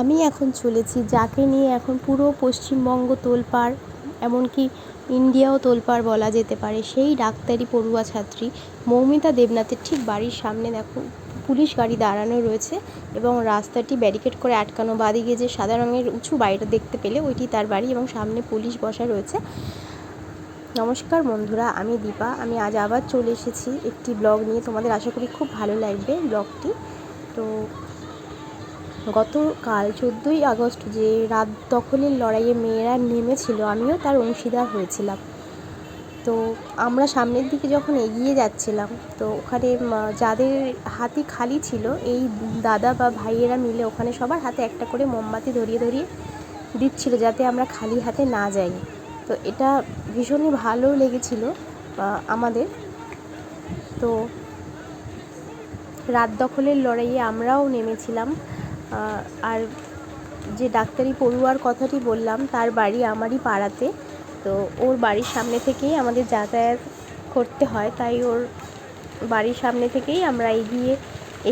আমি এখন চলেছি, যাকে নিয়ে এখন পুরো পশ্চিমবঙ্গ তোলপাড়, এমনকি ইন্ডিয়াও তোলপাড় বলা যেতে পারে। সেই ডাক্তারি পড়ুয়া ছাত্রী মৌমিতা দেবনাথের ঠিক বাড়ির সামনে দেখো, পুলিশ গাড়ি দাঁড়ানো রয়েছে এবং রাস্তাটি ব্যারিকেড করে আটকানো। বাঁদিকে যে সাদা রঙের উঁচু বাড়িটা দেখতে পেলে ওইটি তার বাড়ি এবং সামনে পুলিশ বসা রয়েছে। নমস্কার বন্ধুরা, আমি দীপা। আমি আজ আবার চলে এসেছি একটি ব্লগ নিয়ে। তোমাদের আশা করি খুব ভালো লাগবে ব্লগটি। তো গতকাল চোদ্দোই আগস্ট যে রাত দখলের লড়াইয়ে মেয়েরা নেমেছিল, আমিও তার অংশীদার হয়েছিলাম। তো আমরা সামনের দিকে যখন এগিয়ে যাচ্ছিলাম, তো ওখানে যাদের হাতি খালি ছিল, এই দাদা বা ভাইয়েরা মিলে ওখানে সবার হাতে একটা করে মোমবাতি ধরিয়ে ধরিয়ে দিচ্ছিল যাতে আমরা খালি হাতে না যাই। তো এটা ভীষণই ভালো লেগেছিল আমাদের। তো রাত দখলের লড়াইয়ে আমরাও নেমেছিলাম। আর যে ডাক্তারি পড়ুয়ার কথাটি বললাম, তার বাড়ি আমারই পাড়াতে। তো ওর বাড়ির সামনে থেকেই আমাদের যাতায়াত করতে হয়, তাই ওর বাড়ির সামনে থেকেই আমরা এগিয়ে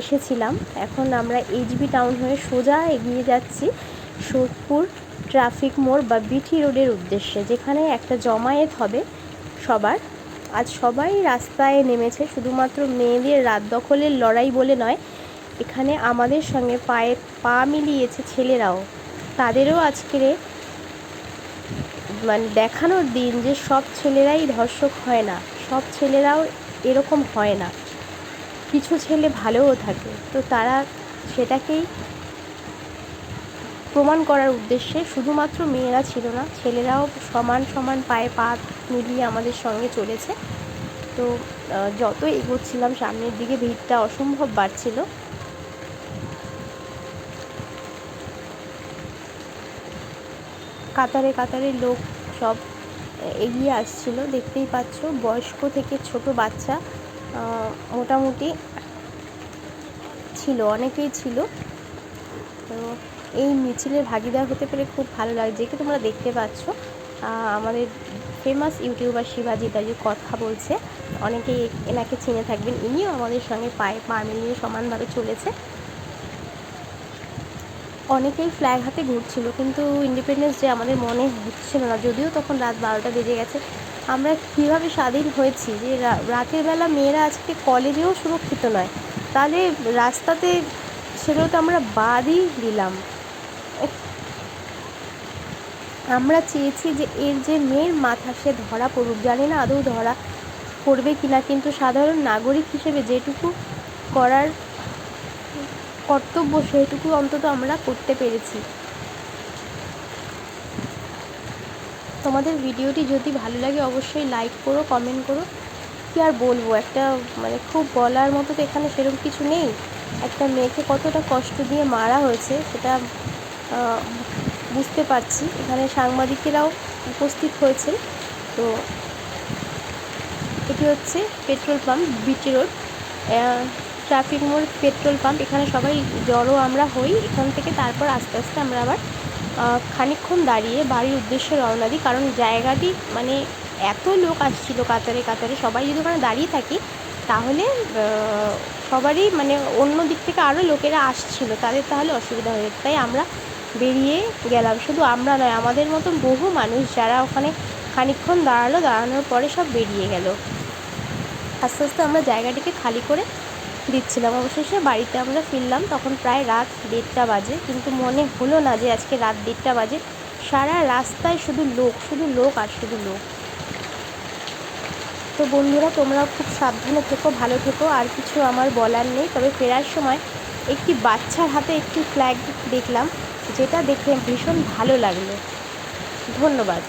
এসেছিলাম। এখন আমরা এইচবি টাউন হয়ে সোজা এগিয়ে যাচ্ছি সোদপুর ট্রাফিক মোড় বা বিটি রোডের উদ্দেশ্যে, যেখানে একটা জমায়েত হবে সবার। আজ সবাই রাস্তায় নেমেছে, শুধুমাত্র মেয়েদের রাত দখলের লড়াই বলে নয় এখানে আমাদের সঙ্গে পায়ে পা মিলিয়েছে ছেলেরাও। তাদেরও আজকের মানে দেখানোর দিন যে সব ছেলেরাই ধর্ষক হয় না, সব ছেলেরাও এরকম হয় না। কিছু ছেলে ভালোও থাকে, তো তারা সেটাকেই প্রমাণ করার উদ্দেশ্যে শুধুমাত্র মেয়েরা ছিল না, ছেলেরাও সমান সমান পায়ে পা মিলিয়ে আমাদের সঙ্গে চলেছে। তো যত এগোচ্ছিলাম, সামনের দিকে ভিড়টা অসম্ভব বাড়ছিল। কাতারে কাতারে লোক সব এগিয়ে আসছিল। দেখতেই পাচ্ছ, বয়স্ক থেকে ছোট বাচ্চা মোটামুটি ছিল, অনেকেই ছিল। তো এই মিছিলের ভাগিদার হতে পেরে খুব ভালো লাগছে কি তোমরা দেখতে পাচ্ছ আমাদের ফেমাস ইউটিউবার শিবাজি দাজু কথা বলছে, অনেকেই এনাকে চিনে থাকবেন। ইনিও আমাদের সঙ্গে পায়ে পা মিলিয়ে সমানভাবে চলেছে। অনেকেই ফ্ল্যাগ হাতে ঘুরছিল, কিন্তু ইন্ডিপেন্ডেন্স ডে আমাদের মনে হচ্ছিল না। যদিও তখন রাত বারোটা বেজে গেছে, আমরা কীভাবে স্বাধীন হয়েছি যে রাতের বেলা মেয়েরা আজকে কলেজেও সুরক্ষিত নয়, তাহলে রাস্তাতে সেগুলো তো আমরা বাদই দিলাম। আমরা চেয়েছি যে এর যে মেয়ের মাথা, সে ধরা পড়ুক, জানি না আদৌ ধরা পড়বে কি না কিন্তু সাধারণ নাগরিক হিসেবে যেটুকু করার কর্তব্য সেটুকু অন্তত আমরা করতে পেরেছি। তোমাদের ভিডিওটি যদি ভালো লাগে অবশ্যই লাইক করো কমেন্ট করো। কি আর বলব, একটা মানে খুব বলার মতো তো এখানে সেরকম কিছু নেই। একটা মেয়েকে কতটা কষ্ট দিয়ে মারা হয়েছে সেটা বুঝতে পারছি। এখানে সাংবাদিকেরাও উপস্থিত হয়েছে তো এটি হচ্ছে petrol pump BT road. Traffic মোড়, পেট্রোল পাম্প, এখানে সবাই জড়ো আমরা হই। এখান থেকে তারপর আস্তে আস্তে আমরা আবার খানিক্ষণ দাঁড়িয়ে বাড়ির উদ্দেশ্যে রওনা দিই। কারণ জায়গাটি মানে এত লোক আসছিল কাতারে কাতারে। সবাই যদি ওখানে দাঁড়িয়ে থাকি, তাহলে সবারই মানে অন্য দিক থেকে আরও লোকেরা আসছিল। তাদের তাহলে অসুবিধা হয়ে তাই আমরা বেরিয়ে গেলাম। শুধু আমরা নয়, আমাদের মতন বহু মানুষ যারা ওখানে খানিক্ষণ দাঁড়াল, দাঁড়ানোর পরে সব বেরিয়ে গেল। আস্তে আস্তে আমরা জায়গাটিকে খালি করে দিচ্ছিলাম। অবশেষে বাড়িতে আমরা ফিরলাম, তখন প্রায় রাত দেড়টা বাজে। কিন্তু মনে হলো না যে আজকে রাত দেড়টা বাজে। সারা রাস্তায় শুধু লোক শুধু লোক আর শুধু লোক। তো বন্ধুরা তোমরা খুব সাবধানে থেকো, ভালো থেকো, আর কিছু আমার বলার নেই। তবে ফেরার সময় একটি বাচ্চার হাতে একটি ফ্ল্যাগ দেখলাম, যেটা দেখে ভীষণ ভালো লাগল। ধন্যবাদ।